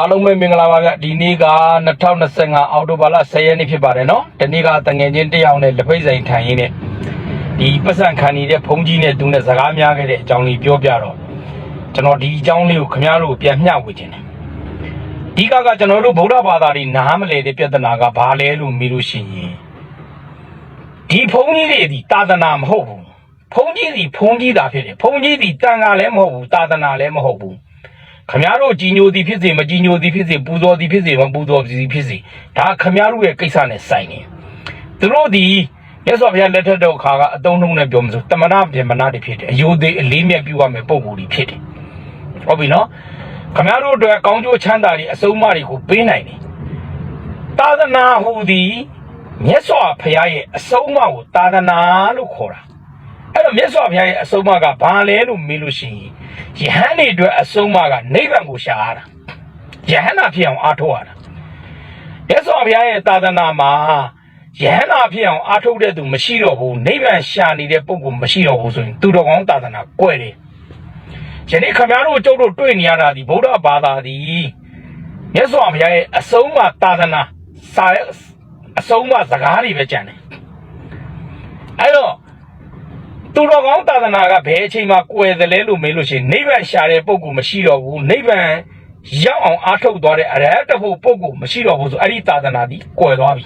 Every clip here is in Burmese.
အားလုံးပဲမင်္ဂလာပါဗျဒီနေ့က2025အောက်တိုဘာလ10ရက်နေ့ဖြစ်ပါတယ်နော်ဒီနေ့ကတငယ်ချင်းတစ်ယောက်နဲ့လက်ဖိတ်ဆိုင်ထိုင်ရင်းနဲ့ဒီပတ်စံခံနေတဲ့ဖုန်းကြီးနဲ့သူနဲ့စကားများခဲ့တဲ့အကြောင်းလေးပြောပြတော့ကျွန်တော်ဒီအကြောင်းလေးကိုခင်ဗျားတို့ပြန်မျှဝေခြင်းတယ်ဒီကကကျွန်တော်တို့ဗုဒ္ဓဘာသာတွေနားမလည်တဲ့ပြဿနာကဘာလဲလို့မေးလို့ရှိရင်ဒီဖုန်းကြီးတွေဒီသာသနာမဟုတ်ဘူးဖုန်းကြီးဒီဖုန်းကြီးတာဖြစ်တယ်ဖုန်းကြီးဒီတန်ခါလည်းမဟုတ်ဘူးသာသနာလည်းမဟုတ်ဘူး ခမည်းတော်ကြီးညိုသည်ဖြစ်စေမကြီးညိုသည်ဖြစ်စေပူဇော်သည်ဖြစ်စေမပူဇော်သည်ဖြစ်စေဒါခမည်းတော်ရဲ့ကိစ္စနဲ့ဆိုင်နေသူတို့ဒီမြတ်စွာဘုရားလက်ထက်တော်ခါကအတုံးနှုံးနဲ့ပြောမစို့တမနာပြင်မနာတွေဖြစ်တယ်အယိုသေးအလေးမြတ်ပြုရမယ်ပုံကိုယ်တွေဖြစ်တယ်ဟုတ်ပြီနော်ခမည်းတော်အတွက်ကောင်းကျိုးချမ်းသာတွေအစုံအမတွေကိုပေးနိုင်တယ်သာသနာဟူသည်မြတ်စွာဘုရားရဲ့အစုံအမကိုသာသနာလို့ခေါ်တာ အဲ့တော့မြတ်စွာဘုရားရဲ့အဆုံးအမကဘာလဲလို့မေးလို့ရှိရင်ယဟန်တွေအတွက်အဆုံးအမကနိဗ္ဗာန်ကိုရှာရတာယဟန်နာဖြစ်အောင်အားထုတ်ရတာမြတ်စွာဘုရားရဲ့သာသနာမှာယဟန်နာဖြစ်အောင်အားထုတ်တဲ့သူမရှိတော့ဘူးနိဗ္ဗာန်ရှာနေတဲ့ပုဂ္ဂိုလ်မရှိတော့ဘူးဆိုရင်သူတော်ကောင်းသာသနာကွဲတယ်ယနေ့ခမည်းတော်ကျုပ်တို့တွေ့နေရတာဒီဗုဒ္ဓဘာသာဒီမြတ်စွာဘုရားရဲ့အဆုံးအမသာသနာစာရဲ့အဆုံးအမစကားတွေပဲကြံတယ်အဲ့တော့ သူတော်ကောင်းသာသနာကဘယ်အချိန်မှကွယ်သလဲလို့မေးလို့ရှိရင်နိဗ္ဗာန်ရှာတဲ့ပုံကူမရှိတော့ဘူးနိဗ္ဗာန်ရောက်အောင်အားထုတ်သွားတဲ့အရဟတဖို့ပုံကူမရှိတော့ဘူးဆိုအဲ့ဒီသာသနာဒီကွယ်သွားပြီ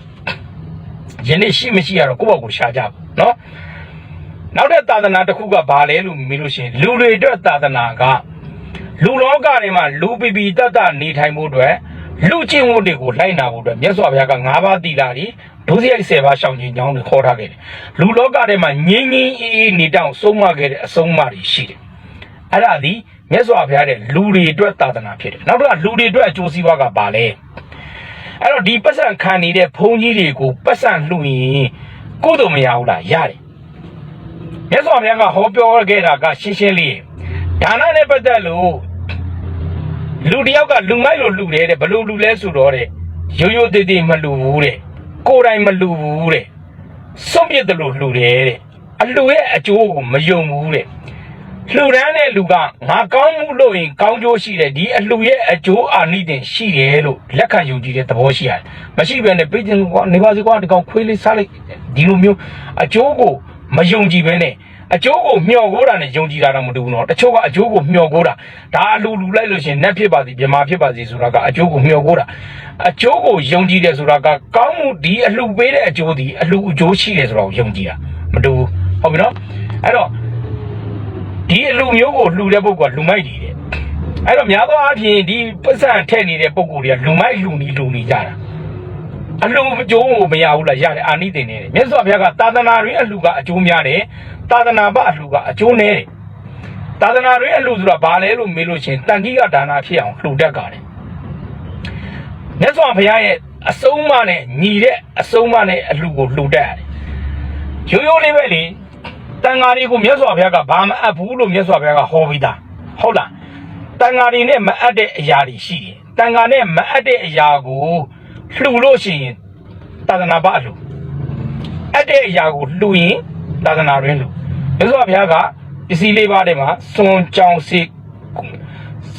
ယနေ့ရှိမရှိရတော့ကိုယ့်ဘက်ကိုရှာကြပါနော်နောက်တဲ့သာသနာတစ်ခုကဘာလဲလို့မေးလို့ရှိရင်လူတွေအတွက်သာသနာကလူလောကတွေမှာလူပီပီတတ်တတ်နေထိုင်ဖို့အတွက်လူချင်းဝတ်တွေကိုလိုက်နာဖို့အတွက်မြတ်စွာဘုရားက၅ပါးသီလာတွေ ဒုစရိုက်၁၀ပါးရှောင်ခြင်းကြောင်းတွေခေါ်ထားခဲ့တယ်လူလောကထဲမှာငြင်းငြင်းအေးအေးနေတောင်ဆုံးမခဲ့တဲ့အဆုံးအမတွေရှိတယ်အဲ့ဒါဒီမြတ်စွာဘုရားတဲ့လူတွေအတွက်သာသနာဖြစ်တယ်နောက်တစ်ခါလူတွေအတွက်အကျိုးစီးပွားကဘာလဲအဲ့တော့ဒီပတ်စံခံနေတဲ့ဘုန်းကြီးတွေကိုပတ်စံလှူရင်ကိုယ်တို့မရဘူးလားရတယ်မြတ်စွာဘုရားကဟောပြောခဲ့တာကရှင်းရှင်းလေးဒါနနဲ့ပတ်သက်လို့လူတယောက်ကလူမိုက်လို့လှူတယ်တဲ့ဘလို့လှူလဲဆိုတော့တဲ့ရိုးရိုးသေးသေးမလှူဘူးတဲ့ ကိုယ်တိုင်မလှူဘူးတဲ့စွန့်ပစ်တယ်လို့လှူတယ်တဲ့အလှူရဲ့အကျိုးကိုမယုံဘူးတဲ့လှူဒန်းတဲ့လူကငါကောင်းမှုလို့ရင်ကောင်းကျိုးရှိတယ်ဒီအလှူရဲ့အကျိုးအာနိသင်ရှိတယ်လို့လက်ခံယုံကြည်တဲ့သဘောရှိရတယ်မရှိဘဲနဲ့ပြည်တင်ကနေပါစီကွာဒီကောင်ခွေးလေးစားလိုက်ဒီလိုမျိုးအကျိုးကိုမယုံကြည်ဘဲနဲ့ အကျိုးကိုမျှော်ကိုးတာနဲ့ယုံကြည်တာတော့မတူဘူးနော်တချို့ကအကျိုးကိုမျှော်ကိုးတာဒါအလူလူလိုက်လို့ရှရင်နတ်ဖြစ်ပါစီမြမာဖြစ်ပါစီဆိုတာကအကျိုးကိုမျှော်ကိုးတာအကျိုးကိုယုံကြည်တယ်ဆိုတာကကောင်းမှုဒီအလှပေးတဲ့အကျိုးဒီအလှအကျိုးရှိတယ်ဆိုတာကိုယုံကြည်တာမတူဘူးဟုတ်ပြီနော်အဲ့တော့ဒီအလှမျိုးကိုလှူတဲ့ပုဂ္ဂိုလ်ကလူမိုက်တည်တယ်အဲ့တော့များသောအားဖြင့်ဒီပတ်စံထည့်နေတဲ့ပုဂ္ဂိုလ်တွေကလူမိုက်လူနီလူနီကြတာအလှအကျိုးကိုမရဘူးလားရတယ်အာနိသင်နေတယ်မြတ်စွာဘုရားကသာသနာတွင်အလှကအကျိုးများတယ် သာသနာပအလှကအကျိုးနည်းတယ်သာသနာတွင်အလှဆိုတာဘာလဲလို့မေးလို့ရှရင်တန်ခိကဒါနာဖြစ်အောင်လှူတတ်ကြတယ်မြတ်စွာဘုရားရဲ့အစုံးမနဲ့ညီတဲ့အစုံးမနဲ့အလှကိုလှူတတ်ရတယ်ရိုးရိုးလေးပဲလေတန်ဃာတွေကိုမြတ်စွာဘုရားကဘာမအပ်ဘူးလို့မြတ်စွာဘုရားကဟောပြီးသားဟုတ်လားတန်ဃာတွေနဲ့မအပ်တဲ့အရာတွေရှိတယ်တန်ဃာနဲ့မအပ်တဲ့အရာကိုလှူလို့ရှိရင်သာသနာပအလှအပ်တဲ့အရာကိုလှူရင်သာသနာတွင်လှူ မြတ်စွာဘုရားကပစ္စည်းလေးပါးထဲမှာစွန်ကြောင်စေ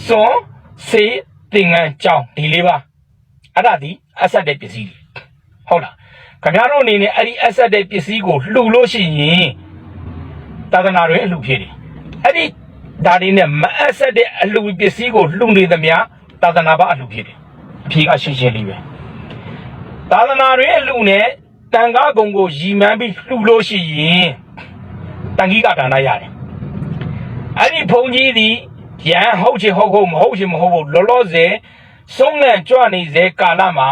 စွန်စေသင်္ကန်းကြောင်ဒီလေးပါအဲ့ဒါဒီအဆက်တဲ့ပစ္စည်းတွေဟုတ်လားခင်ဗျားတို့အနေနဲ့အဲ့ဒီအဆက်တဲ့ပစ္စည်းကိုလှူလို့ရှိရင်သာသနာတွင်အလှဖြစ်တယ်အဲ့ဒီဒါတွေနဲ့မအဆက်တဲ့အလှပစ္စည်းကိုလှူနေသမျှသာသနာပအလှဖြစ်တယ်အဖြေကရှင်းရှင်းလေးပဲသာသနာတွင်အလှနဲ့တန်ခါကုံကိုရည်မှန်းပြီးလှူလို့ရှိရင် တန်ခိကဒါနရတယ်အဲ့ဒီဘုံကြီးသည်ရန်ဟုတ်ချင်ဟုတ်ဟုတ်မဟုတ်ချင်မဟုတ်ဘူးလောလောဆယ်ဆုံးငံကြွနေစေကာလမှာ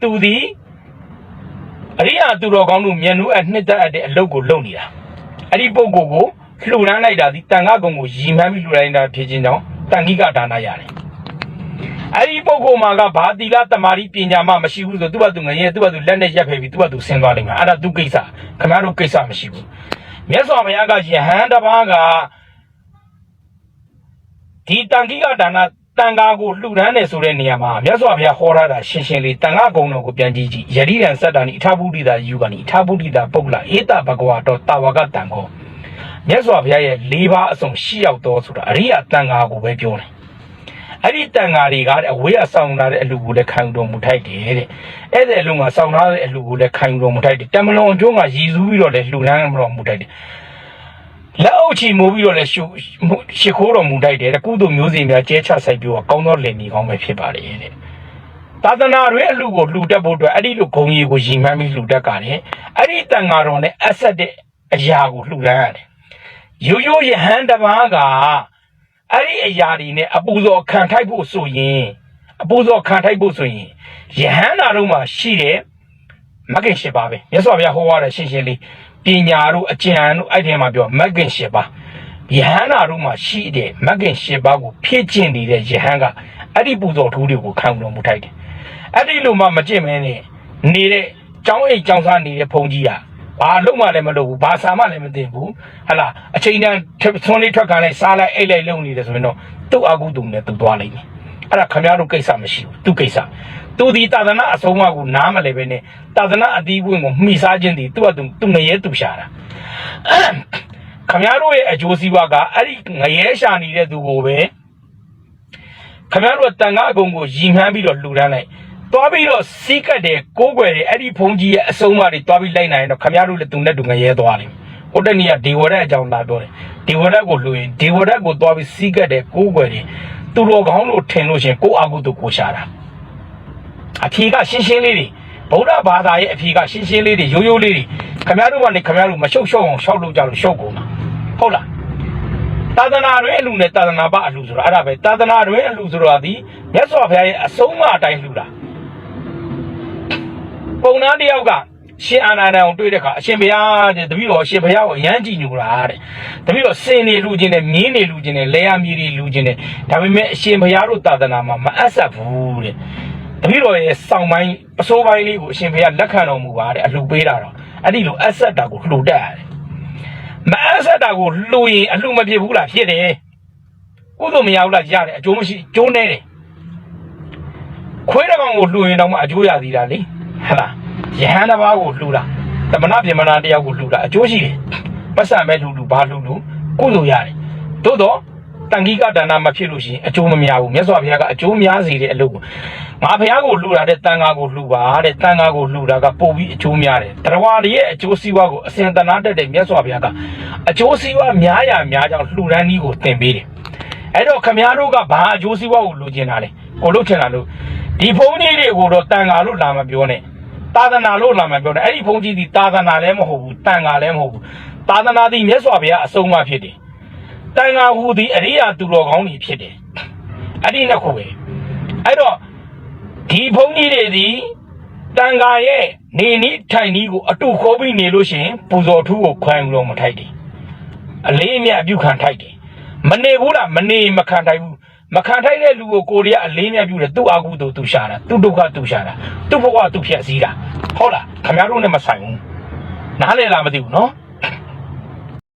သူသည်အရိယာသူတော်ကောင်းတို့မျက်နှာအနှစ်သက်အပ်တဲ့အလုပ်ကိုလုပ်နေတာအဲ့ဒီပုဂ္ဂိုလ်ကိုလှူဒန်းလိုက်တာဒီတန်ခါကုံကိုရည်မှန်းပြီးလှူလိုက်တာဖြစ်ခြင်းကြောင့်တန်ခိကဒါနရတယ်အဲ့ဒီပုဂ္ဂိုလ်မှာကဘာတိလတမာရီပညာမှမရှိဘူးဆိုသူ့ဘာသူငရဲသူ့ဘာသူလက်နဲ့ရက်ဖယ်ပြီးသူ့ဘာသူဆင်းသွားလိမ့်မယ်အဲ့ဒါသူကိစ္စခင်ဗျားတို့ကိစ္စမရှိဘူး မြတ်စွာဘုရားကယဟန်တစ်ပါးကဒီတန်ခိကဒါနတန်ဃာကိုလှူဒန်းတယ်ဆိုတဲ့နေရာမှာမြတ်စွာဘုရားဟောထားတာရှင်းရှင်းလေးတန်ဃာကုံတော်ကိုပြန်ကြည့်ကြည့်ယတိရန်စတ္တာနိအထာဘုဒ္ဓိတာယူကနိအထာဘုဒ္ဓိတာပုဂ္ဂလဧတဘဂဝါတော်တာဝကတန်ခောမြတ်စွာဘုရားရဲ့၄ပါးအစုံရှိရောက်တော်ဆိုတာအရိယတန်ဃာကိုပဲပြောတယ် အဲ့ဒီတန်ဃာတွေကတဲ့အဝေးအဆောင်လာတဲ့အလူကိုလည်းခံယူတော်မူထိုက်တယ်တဲ့အဲ့ဒီအလူကဆောင်လာတဲ့အလူကိုလည်းခံယူတော်မူထိုက်တယ်တမလွန်အကျိုးကရည်စူးပြီးတော့လည်းလှူဒန်းတော်မူထိုက်တယ်လက်အုပ်ချီမိုးပြီးတော့လည်းရှုရှ िख ိုးတော်မူထိုက်တယ်တဲ့ကုသိုလ်မျိုးစင်များကျဲချဆိုင်ပြီးတော့ကောင်းသောလင်မီကောင်းပဲဖြစ်ပါလေတဲ့သာသနာတွင်အလူကိုလှူတတ်ဖို့အတွက်အဲ့ဒီလိုဂုံကြီးကိုရည်မှန်းပြီးလှူတတ်ကြတယ်အဲ့ဒီတန်ဃာတော်နဲ့အဆက်တဲ့အရာကိုလှူဒန်းရတယ်ရိုးရိုးယဟန်တစ်ပါးက အဲ့ဒီအရာတွေနဲ့အပူဇော်ခံထိုက်ဖို့ဆိုရင်အပူဇော်ခံထိုက်ဖို့ဆိုရင်ယဟန္တာတို့မှာရှိတဲ့မဂ္ဂင်၈ပါးပဲမြတ်စွာဘုရားဟောရတဲ့ရှင်းရှင်းလေးပညာတို့အကျဉ်တို့အဲ့ဒီမှာပြောမဂ္ဂင်၈ပါးယဟန္တာတို့မှာရှိတဲ့မဂ္ဂင်၈ပါးကိုဖြည့်ကျင့်နေတဲ့ယဟန်ကအဲ့ဒီပူဇော်ထူးတွေကိုခံတော်မူထိုက်တယ်အဲ့ဒီလိုမှမကျင့်မဲနဲ့နေတဲ့ကျောင်းအိမ်ကျောင်းသားနေတဲ့ဘုန်းကြီးက ဘာလုံးမလည်းမလုပ်ဘူးဘာစာမှလည်းမသိဘူးဟလာအချိန်တန်းသွန်းလေးထွက်ခံလိုက်စားလိုက်အိတ်လိုက်လုံနေတယ်ဆိုရင်တော့သူ့အကုသိုလ်နဲ့သူသွားလိမ့်မယ်အဲ့ဒါခမရတို့ကိစ္စမရှိဘူးသူကိစ္စသူဒီတာသနာအဆုံးအမကိုနားမလဲပဲနဲ့တာသနာအတီးပွင့်ကိုမှီစားခြင်းဒီသူ့အတူသူငရဲသူရှာတာခမရတို့ရဲ့အကျိုးစီးပွားကအဲ့ဒီငရဲရှာနေတဲ့သူကိုပဲခမရတို့တန်ခါအကုန်ကိုရည်မှန်းပြီးတော့လှူဒန်းလိုက် သွားပြီးတော့စီးကတ်တယ်ကိုးကွယ်တယ်အဲ့ဒီဖုန်ကြီးရဲ့အဆုံးအမတွေသွားပြီးလိုက်နိုင်ရင်တော့ခမရတို့လည်းသူနဲ့တူငရဲသွားလိမ့်မယ်။ဟိုတနေ့ကဒေဝရက်အကြောင်းလာပြောတယ်။ဒေဝရက်ကိုလူရင်ဒေဝရက်ကိုသွားပြီးစီးကတ်တယ်ကိုးကွယ်တယ်သူတော်ကောင်းလို့ထင်လို့ရှရင်ကိုအာဟုတုကိုရှာတာ။အဖြေကရှင်းရှင်းလေးတွေဗုဒ္ဓဘာသာရဲ့အဖြေကရှင်းရှင်းလေးတွေရိုးရိုးလေးတွေခမရတို့ကနေခမရတို့မရှုပ်ရှုပ်အောင်ရှောက်လို့ကြလို့ရှုပ်ကုန်တာ။ဟုတ်လား။သာသနာတွင်အလူနဲ့သာသနာပအလူဆိုတာအဲ့ဒါပဲသာသနာတွင်အလူဆိုတာဒီမြတ်စွာဘုရားရဲ့အဆုံးအမအတိုင်းလူတာ ပုံနာတစ်ယောက်ကရှင်အာနန္ဒံကိုတွေ့တဲ့အခါအရှင်ဘုရားတဲ့တပည့်တော်အရှင်ဘုရားကိုအယမ်းကြည်ညိုတာတဲ့တပည့်တော်စင်နေလူချင်းနဲ့မြင်းနေလူချင်းနဲ့လဲရမြေတွေလူချင်းနဲ့ဒါပေမဲ့အရှင်ဘုရားတို့သာသနာမှာမအပ်ဆက်ဘူးတဲ့တပည့်တော်ရဲ့စောင်းပိုင်းအစိုးပိုင်းလေးကိုအရှင်ဘုရားလက်ခံတော်မူပါတဲ့အလှပေးတာတော့အဲ့ဒီလိုအပ်ဆက်တာကိုလှူတတ်ရတယ်မအားဆက်တာကိုလှူရင်အလှမဖြစ်ဘူးလားဖြစ်တယ်ကုသိုလ်မရဘူးလားရတယ်အကျိုးမရှိအကျိုးနေတယ်ခွေးတစ်ကောင်ကိုလှူရင်တော့မှအကျိုးရသေးတာလေဟဟလား ယဟန်တစ်ပါးကိုလှူတာတမနာပြမနာတစ်ယောက်ကိုလှူတာအကျိုးရှိတယ်ပတ်စံမဲ့လှူလှူဘာလှူလှူကုသိုလ်ရတယ်သို့တော့တန်ခိကဒါနမဖြစ်လို့ရှိရင်အကျိုးမများဘူးမြတ်စွာဘုရားကအကျိုးများစေတဲ့အလုပ်ကိုငါဘုရားကိုလှူတာတဲ့တန်ဃာကိုလှူပါတဲ့တန်ဃာကိုလှူတာကပို့ပြီးအကျိုးများတယ်တရားတွေရဲ့အကျိုးစီးပွားကိုအစဉ်တနာတက်တဲ့မြတ်စွာဘုရားကအကျိုးစီးပွားများရများကြောင်းလှူဒန်းနည်းကိုသင်ပေးတယ်အဲ့တော့ခမည်းတော်ကဘာအကျိုးစီးပွားကိုလိုချင်တာလဲကိုလို့ချင်တာလို့ဒီဖုန်းကြီးတွေကိုတော့တန်ဃာလို့လာမပြောနဲ့ သာသနာလို့လာမပြောနဲ့အဲ့ဒီဖုန်းကြီးဒီသာသနာလည်းမဟုတ်ဘူးတန်ဃာလည်းမဟုတ်ဘူးသာသနာသည်မြတ်စွာဘုရားအဆုံးအမဖြစ်တယ်တန်ဃာဟူသည်အရိယာသူတော်ကောင်းကြီးဖြစ်တယ်အဲ့ဒီနှစ်ခုပဲအဲ့တော့ဒီဘုန်းကြီးတွေသည်တန်ဃာရဲ့နေနီးထိုင်နီးကိုအတူခေါ်ပြီးနေလို့ရှရင်ပူဇော်ထူးကိုခွဲယူလို့မထိုက်တယ်အလေးအမြတ်အပြုခံထိုက်တယ်မနေဘူးလားမနေမခံထိုက်ဘူး မခံထိုက်တဲ့လူကိုကိုရီးယားအလေးအမြတ်ပြုတယ်သူ့အာကုသို့သူရှာတာသူ့ဒုက္ခသူရှာတာသူ့ဘဝသူဖြတ်စည်းတာဟုတ်လားခင်ဗျားတို့နဲ့မဆိုင်ဘူးနားလည်လားမသိဘူးနော်